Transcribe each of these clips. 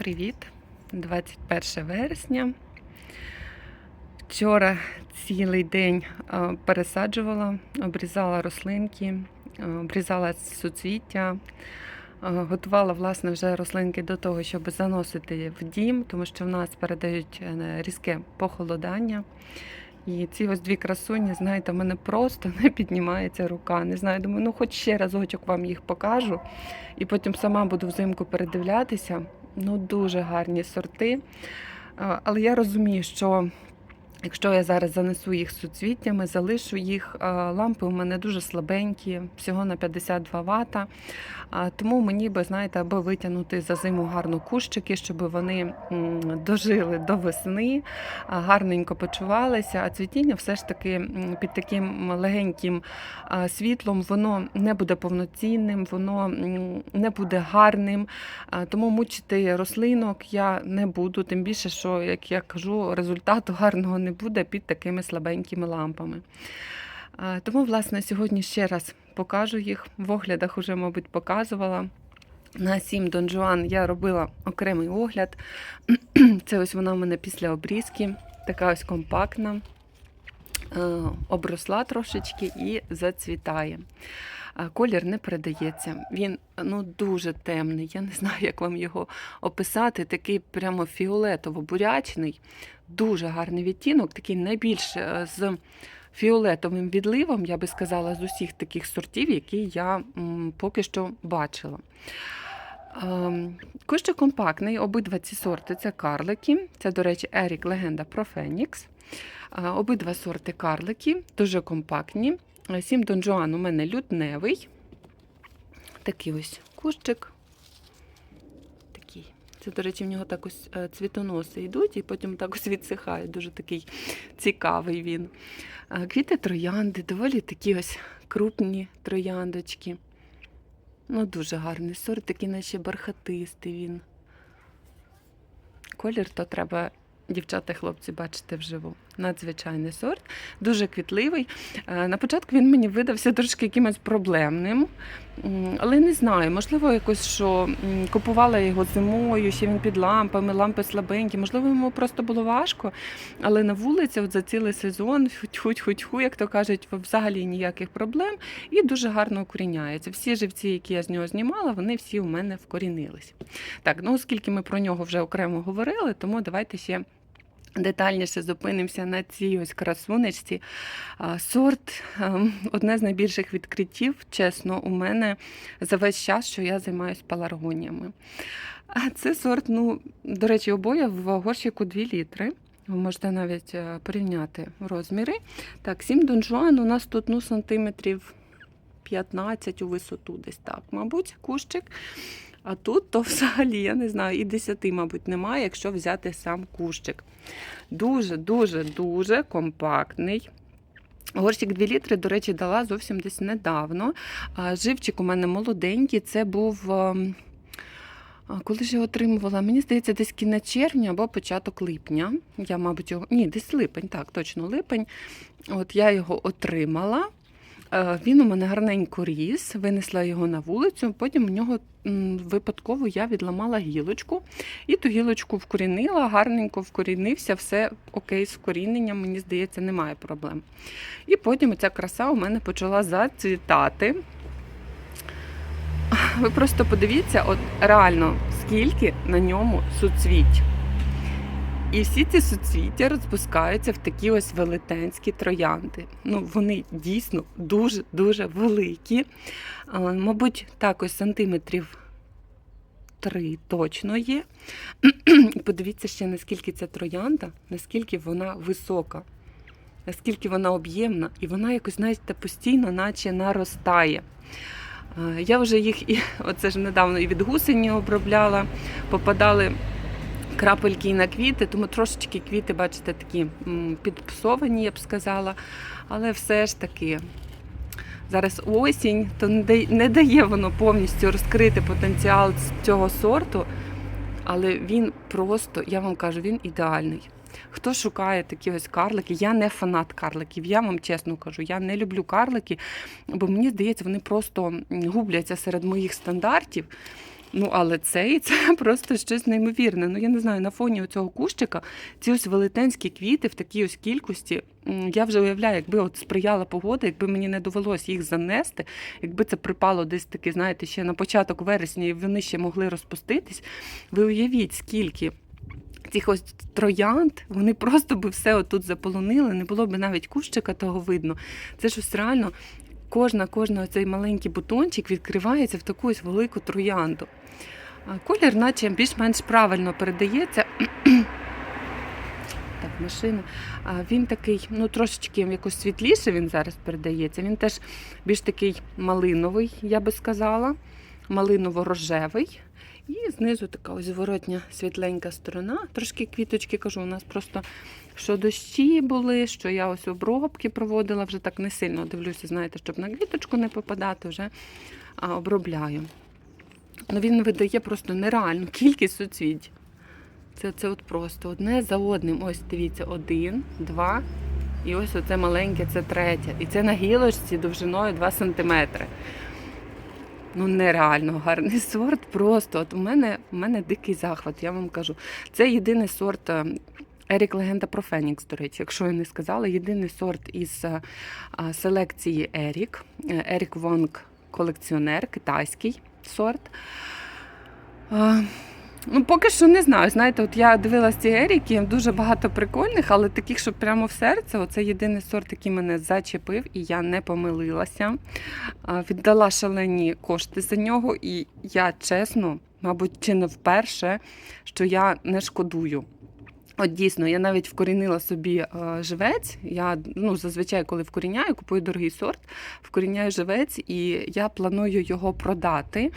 Привіт! 21 вересня. Вчора цілий день пересаджувала, обрізала рослинки, обрізала суцвіття, готувала власне вже рослинки до того, щоб заносити в дім, тому що в нас передають е, різке похолодання. І ці ось дві красуні, знаєте, в мене просто не піднімається рука. Не знаю, думаю, ну хоч ще разочок вам їх покажу. І потім сама буду взимку передивлятися. Ну, дуже гарні сорти. Але я розумію, що якщо я зараз занесу їх суцвіттями, залишу їх, лампи у мене дуже слабенькі, всього на 52 вата. Тому мені би, знаєте, аби витягнути за зиму гарно кущики, щоб вони дожили до весни, гарненько почувалися. А цвітіння все ж таки під таким легеньким світлом воно не буде повноцінним, воно не буде гарним. Тому мучити рослинок я не буду, тим більше, що, як я кажу, результату гарного не буде під такими слабенькими лампами. Тому, власне, сьогодні ще раз покажу їх. В оглядах уже, мабуть, показувала. На 7 донжуан я робила окремий огляд. Це ось вона в мене після обрізки, така ось компактна, обросла трошечки і зацвітає. Колір не передається. Він ну дуже темний. Я не знаю, як вам його описати. Такий прямо фіолетово-бурячний, дуже гарний відтінок, такий найбільш е, з фіолетовим відливом, я би сказала, з усіх таких сортів, які я поки що бачила. Ем, Кущик компактний, обидва ці сорти це карлики. Це, до речі, Ерік Легенда про Фенікс. Е, Обидва сорти карлики, дуже компактні. Е, Сім донжуан у мене лютневий. Такий ось кущик. Це, до речі, в нього так ось е, цвітоноси йдуть і потім так ось відсихає. Дуже такий цікавий він. Квіти троянди, доволі такі ось крупні трояндочки. Ну, дуже гарний сорт, такий наче бархатистий він. Колір то треба, дівчата хлопці, бачити вживу. Надзвичайний сорт, дуже квітливий. Е, На початку він мені видався трошки якимось проблемним, але не знаю, можливо, якось що купувала його зимою, ще він під лампами, лампи слабенькі. Можливо, йому просто було важко. Але на вулиці, от за цілий сезон, хуть-хуть-хуть, як то кажуть, взагалі ніяких проблем і дуже гарно укоріняється. Всі живці, які я з нього знімала, вони всі у мене вкорінились. Так, ну оскільки ми про нього вже окремо говорили, тому давайте ще. Детальніше зупинимося на цій ось красунечці. Сорт одне з найбільших відкриттів, чесно, у мене за весь час, що я займаюся паларгоніями. Це сорт, ну, до речі, обоє в горщику 2 літри. Ви можете навіть е, порівняти розміри. Так, 7 донжуан у нас тут ну, сантиметрів 15 у висоту, десь так, мабуть, кущик. А тут то взагалі, я не знаю, і 10, мабуть, немає, якщо взяти сам кущик. Дуже, дуже, дуже компактний. Горщик 2 літри, до речі, дала зовсім десь недавно. Живчик у мене молоденький, це був. ем, Коли ж я отримувала, мені здається, десь кінець червня або початок липня. Я, мабуть, його. Ні, десь липень, так, точно липень. От я його отримала. Е, Він у мене гарненько ріс, винесла його на вулицю. Потім у нього випадково я відламала гілочку і ту гілочку вкорінила, гарненько вкорінився, все окей з вкоріненням, мені здається, немає проблем. І потім ця краса у мене почала зацвітати. Ви просто подивіться, от реально, скільки на ньому суцвіть. І всі ці суцвіття розпускаються в такі ось велетенські троянди. Ну, вони дійсно дуже-дуже великі. Мабуть, так ось сантиметрів три точно є. Подивіться ще, наскільки ця троянда, наскільки вона висока, наскільки вона об'ємна, і вона якось, знаєте, постійно, наче наростає. Я вже їх і оце ж недавно і від гусені обробляла, попадали крапельки і на квіти, тому трошечки квіти, бачите, такі підпсовані, я б сказала. Але все ж таки, зараз осінь, то не дає, воно повністю розкрити потенціал цього сорту. Але він просто, я вам кажу, він ідеальний. Хто шукає такі ось карлики, я не фанат карликів, я вам чесно кажу, я не люблю карлики, бо мені здається, вони просто губляться серед моїх стандартів. Ну, але цей це просто щось неймовірне. Ну, я не знаю, на фоні цього кущика ці ось велетенські квіти в такій ось кількості. Я вже уявляю, якби от сприяла погода, якби мені не довелось їх занести, якби це припало десь таки, знаєте, ще на початок вересня, і вони ще могли розпуститись. Ви уявіть, скільки. Цих ось троянд, вони просто би все отут заполонили, не було б навіть кущика того видно. Це ж ось реально кожна, кожна цей маленький бутончик відкривається в таку ось велику троянду. Колір, наче більш-менш правильно передається. Так, машина. Він такий, ну трошечки якось світліше він зараз передається. Він теж більш такий малиновий, я би сказала, малиново-рожевий. І знизу така ось зворотня світленька сторона. Трошки квіточки кажу, у нас просто що дощі були, що я ось обробки проводила, вже так не сильно дивлюся, знаєте, щоб на квіточку не попадати, вже обробляю. Ну, він видає просто нереальну кількість суцвіть. Це, це от просто одне за одним. Ось дивіться, один, два. І ось оце маленьке, це третє. І це на гілочці довжиною 2 см. Ну, нереально гарний сорт. Просто от у мене, у мене дикий захват, я вам кажу. Це єдиний сорт. е, Ерік Легенда про Фенікс, до речі, якщо я не сказала, єдиний сорт із е, а, селекції Ерік. Е, Ерік Вонг колекціонер, китайський сорт. Ну, поки що не знаю. Знаєте, от я дивилась ці еріки, дуже багато прикольних, але таких, що прямо в серце, оце єдиний сорт, який мене зачепив, і я не помилилася. Віддала шалені кошти за нього, і я чесно, мабуть, чи не вперше, що я не шкодую. От дійсно, я навіть вкорінила собі живець. Я ну, зазвичай, коли вкоріняю, купую дорогий сорт, вкоріняю живець, і я планую його продати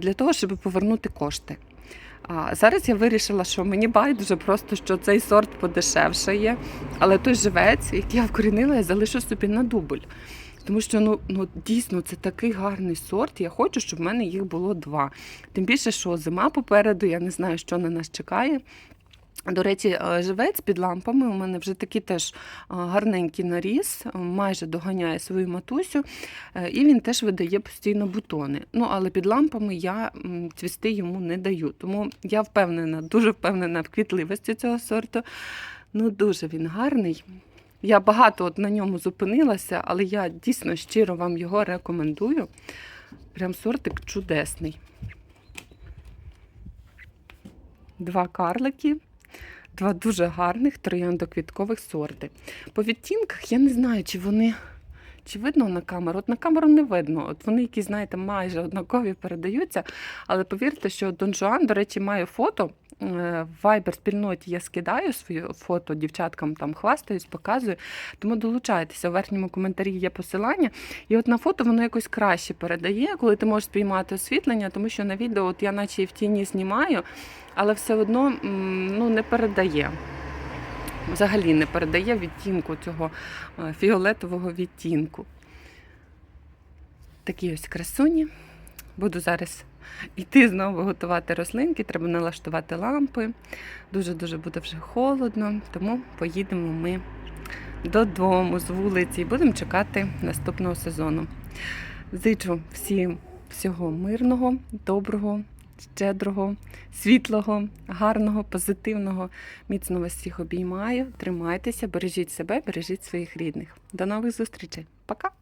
для того, щоб повернути кошти. А зараз я вирішила, що мені байдуже просто, що цей сорт подешевшає, але той живець, який я вкорінила, я залишу собі на дубль. Тому що ну, ну дійсно це такий гарний сорт. Я хочу, щоб в мене їх було два. Тим більше, що зима попереду, я не знаю, що на нас чекає. До речі, е, живець під лампами у мене вже такий теж е, гарненький наріс, е, майже доганяє свою матусю, і він теж видає постійно бутони. Ну, але під лампами я цвісти йому не даю. Тому я впевнена, дуже впевнена в квітливості цього сорту. Ну, дуже він гарний. Я багато от на ньому зупинилася, але я дійсно щиро вам його рекомендую. Прям сортик чудесний. Два карлики. Два дуже гарних трояндоквіткових сорти. По відтінках я не знаю, чи вони. Чи видно на камеру? От на камеру не видно. От вони, які, знаєте, майже однакові передаються. Але повірте, що Дон Жуан, до речі, має фото. Е, В Viber спільноті я скидаю своє фото дівчаткам, там хвастаюсь, показую. Тому долучайтеся. У верхньому коментарі є посилання. І от на фото воно якось краще передає, коли ти можеш спіймати освітлення, тому що на відео от я наче і в тіні знімаю, але все одно ну, не передає. Взагалі не передає відтінку цього е, фіолетового відтінку. Такі ось красуні. Буду зараз йти знову готувати рослинки, треба налаштувати лампи. Дуже-дуже буде вже холодно, тому поїдемо ми додому з вулиці і будемо чекати наступного сезону. Зичу всім всього мирного, доброго, щедрого, світлого, гарного, позитивного. Міцно вас всіх обіймаю. Тримайтеся, бережіть себе, бережіть своїх рідних. До нових зустрічей. Пока!